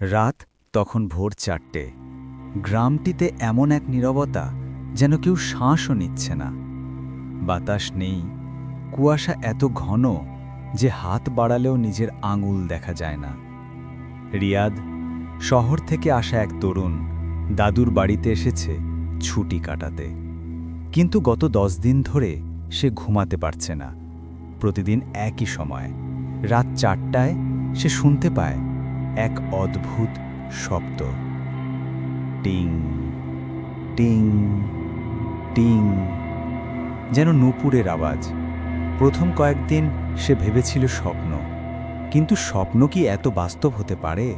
রাত তখন ভোর চারটে। গ্রামটিতে এমন এক নীরবতা যেন কেউ শ্বাসও নিচ্ছে না। বাতাস নেই, কুয়াশা এত ঘন যে হাত বাড়ালেও নিজের আঙুল দেখা যায় না। রিয়াদ, শহর থেকে আসা এক তরুণ, দাদুর বাড়িতে এসেছে ছুটি কাটাতে। কিন্তু গত দশ দিন ধরে সে ঘুমাতে পারছে না। প্রতিদিন একই সময়। রাত চারটায় সে শুনতে পায় এক অদ্ভুত শব্দ। টিং টিং টিং, যেন নূপুরের আওয়াজ। প্রথম কয়েকদিন সে ভেবেছিল স্বপ্ন, কিন্তু স্বপ্ন কি এত বাস্তব হতে পারে?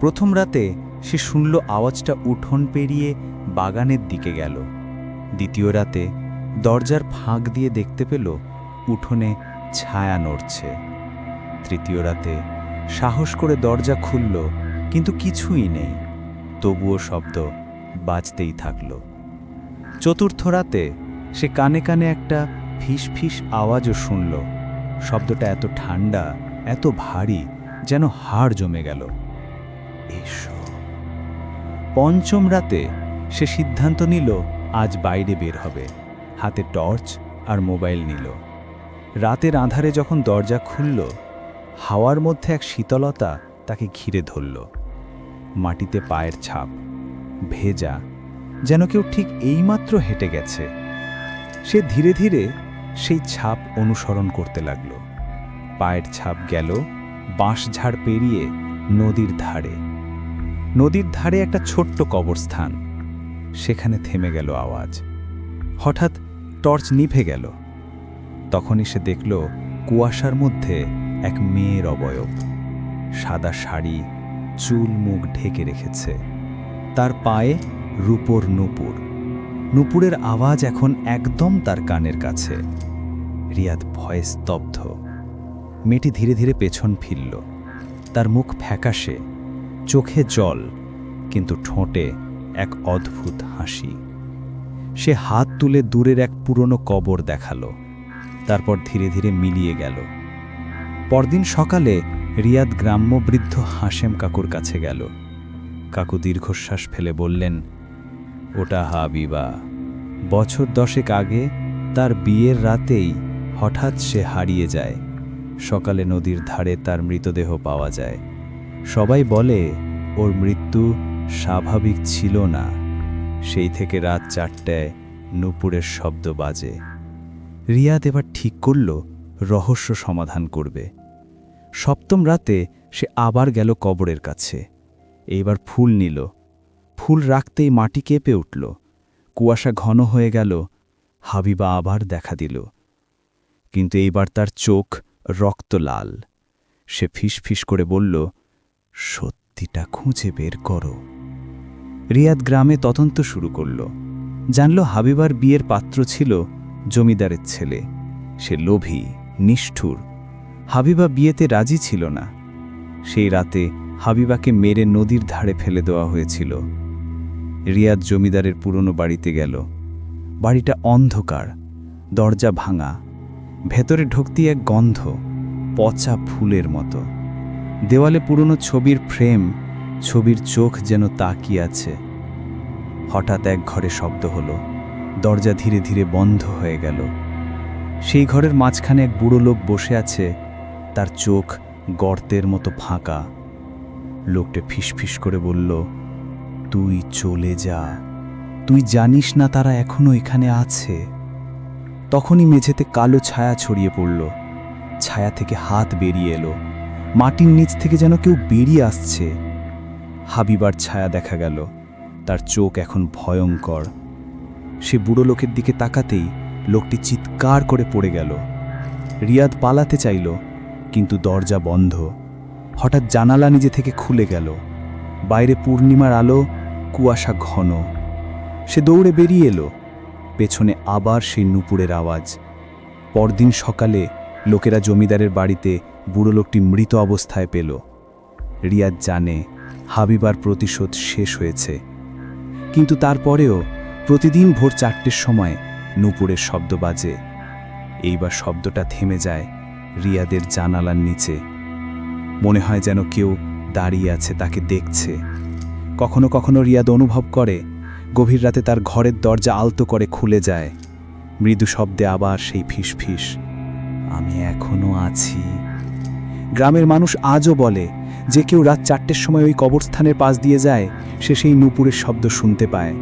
প্রথম রাতে সে শুনল আওয়াজটা উঠোন পেরিয়ে বাগানের দিকে গেল। দ্বিতীয় রাতে দরজার ফাঁক দিয়ে দেখতে পেল উঠোনে ছায়া নড়ছে। তৃতীয় রাতে সাহস করে দরজা খুলল, কিন্তু কিছুই নেই। তবুও শব্দ বাজতেই থাকল। চতুর্থ রাতে সে কানে কানে একটা ফিস ফিস আওয়াজও শুনল। শব্দটা এত ঠান্ডা, এত ভারী, যেন হাড় জমে গেল। এসো। পঞ্চম রাতে সে সিদ্ধান্ত নিল, আজ বাইরে বের হবে। হাতে টর্চ আর মোবাইল নিল। রাতের আধারে যখন দরজা খুলল হাওয়ার মধ্যে এক শীতলতা তাকে ঘিরে ধরল। মাটিতে পায়ের ছাপ, ভেজা, যেন কেউ ঠিক এইমাত্র হেঁটে গেছে। সে ধীরে ধীরে সেই ছাপ অনুসরণ করতে লাগল। পায়ের ছাপ গেল বাঁশঝাড় পেরিয়ে নদীর ধারে। নদীর ধারে একটা ছোট্ট কবরস্থান, সেখানে থেমে গেল আওয়াজ। হঠাৎ টর্চ নিভে গেল। তখনই সে দেখল কুয়াশার মধ্যে এক মেয়ের অবয়ব। সাদা শাড়ি, চুল মুখ ঢেকে রেখেছে। তার পায়ে রূপোর নূপুর। নূপুরের আওয়াজ এখন একদম তার কানের কাছে। রিয়াদ ভয়ে স্তব্ধ। মেয়েটি ধীরে ধীরে পেছন ফিরল। তার মুখ ফ্যাকাশে, চোখে জল, কিন্তু ঠোঁটে এক অদ্ভুত হাসি। সে হাত তুলে দূরের এক পুরনো কবর দেখাল। তারপর ধীরে ধীরে মিলিয়ে গেল। পরদিন সকালে রিয়াদ গ্রাম্য বৃদ্ধ হাসেম কাকুর কাছে গেল। কাকু দীর্ঘশ্বাস ফেলে বললেন, ওটা হাবিবা। বছর দশেক আগে তার বিয়ের রাতেই হঠাৎ সে হারিয়ে যায়। সকালে নদীর ধারে তার মৃতদেহ পাওয়া যায়। সবাই বলে, ওর মৃত্যু স্বাভাবিক ছিল না। সেই থেকে রাত চারটায় নূপুরের শব্দ বাজে। রিয়াদ এবার ঠিক করল, রহস্য সমাধান করবে। সপ্তম রাতে সে আবার গেল কবরের কাছে। এইবার ফুল নিল। ফুল রাখতেই মাটি কেঁপে উঠল। কুয়াশা ঘন হয়ে গেল। হাবিবা আবার দেখা দিল। কিন্তু এইবার তার চোখ রক্ত লাল। সে ফিস করে বলল, সত্যিটা খুঁজে বের করো। রিয়াদ গ্রামে তদন্ত শুরু করল। জানল হাবিবার বিয়ের পাত্র ছিল জমিদারের ছেলে। সে লোভী, নিষ্ঠুর হাবিবা বিয়েতে রাজি ছিল না। সেই রাতে হাবিবাকে মেরে নদীর ধারে ফেলে দেওয়া হয়েছিল। রিয়াদ জমিদারের পুরনো বাড়িতে গেল। বাড়িটা অন্ধকার, দরজা ভাঙা, ভেতরে ঢুকতি এক গন্ধ, পচা ফুলের মতো। দেওয়ালে পুরনো ছবির ফ্রেম, ছবির চোখ যেন তাকিয়ে আছে। হঠাৎ এক ঘরে শব্দ হলো। দরজা ধীরে ধীরে বন্ধ হয়ে গেল। সেই ঘরের মাঝখানে এক বুড়ো লোক বসে আছে তার চোখ গর্তের মতো ফাঁকা। লোকটা ফিসফিস করে বলল, তুই চলে যা। তুই জানিস না তারা এখনও এখানে আছে? তখনই মেঝেতে কালো ছায়া ছড়িয়ে পড়ল। ছায়া থেকে হাত বেরিয়ে এলো। মাটির নিচ থেকে যেন কেউ বেরিয়ে আসছে। হাবিবার ছায়া দেখা গেল। তার চোখ এখন ভয়ঙ্কর। সে বুড়ো লোকের দিকে তাকাতেই লোকটি চিৎকার করে পড়ে গেল। রিয়াদ পালাতে চাইল। কিন্তু দরজা বন্ধ। হঠাৎ জানালা নিজে থেকে খুলে গেল। বাইরে পূর্ণিমার আলো, কুয়াশা ঘন। সে দৌড়ে বেরিয়ে এলো। পেছনে আবার সেই নুপুরের আওয়াজ। পরদিন সকালে লোকেরা জমিদারের বাড়িতে বুড়ো লোকটি মৃত অবস্থায় পেল। রিয়াদ জানে হাবিবার প্রতিশোধ শেষ হয়েছে। কিন্তু তারপরেও প্রতিদিন ভোর চারটের সময় নুপুরের শব্দ বাজে। এইবার শব্দটা থেমে যায় রিয়াদের জানালার নিচে। মনে হয় যেন কেউ দাঁড়িয়ে আছে, তাকে দেখছে। কখনো কখনো রিয়াদ অনুভব করে, গভীর রাতে তার ঘরের দরজা আলতো করে খুলে যায়। মৃদু শব্দে আবার সেই ফিসফিস, আমি এখনও আছি। গ্রামের মানুষ আজও বলে, যে কেউ রাত চারটের সময় ওই কবরস্থানের পাশ দিয়ে যায়, সে সেই নুপুরের শব্দ শুনতে পায়।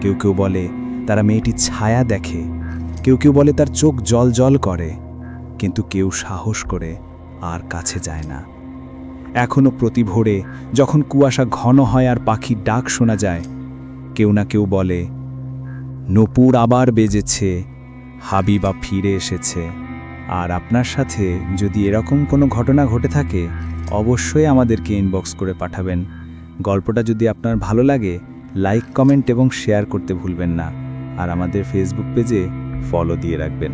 কেউ কেউ বলে, তারা মেয়েটির ছায়া দেখে। কেউ কেউ বলে, তার চোখ জল জল করে। কিন্তু কেউ সাহস করে আর কাছে যায় না। এখনও প্রতি ভোরে যখন কুয়াশা ঘন হয় আর পাখির ডাক শোনা যায়, কেউ না কেউ বলে, নপুর আবার বেজেছে, হাবিবা ফিরে এসেছে। আর আপনার সাথে যদি এরকম কোনো ঘটনা ঘটে থাকে, অবশ্যই আমাদেরকে ইনবক্স করে পাঠাবেন। গল্পটা যদি আপনার ভালো লাগে লাইক কমেন্ট এবং শেয়ার করতে ভুলবেন না। আর আমাদের ফেসবুক পেজে ফলো দিয়ে রাখবেন।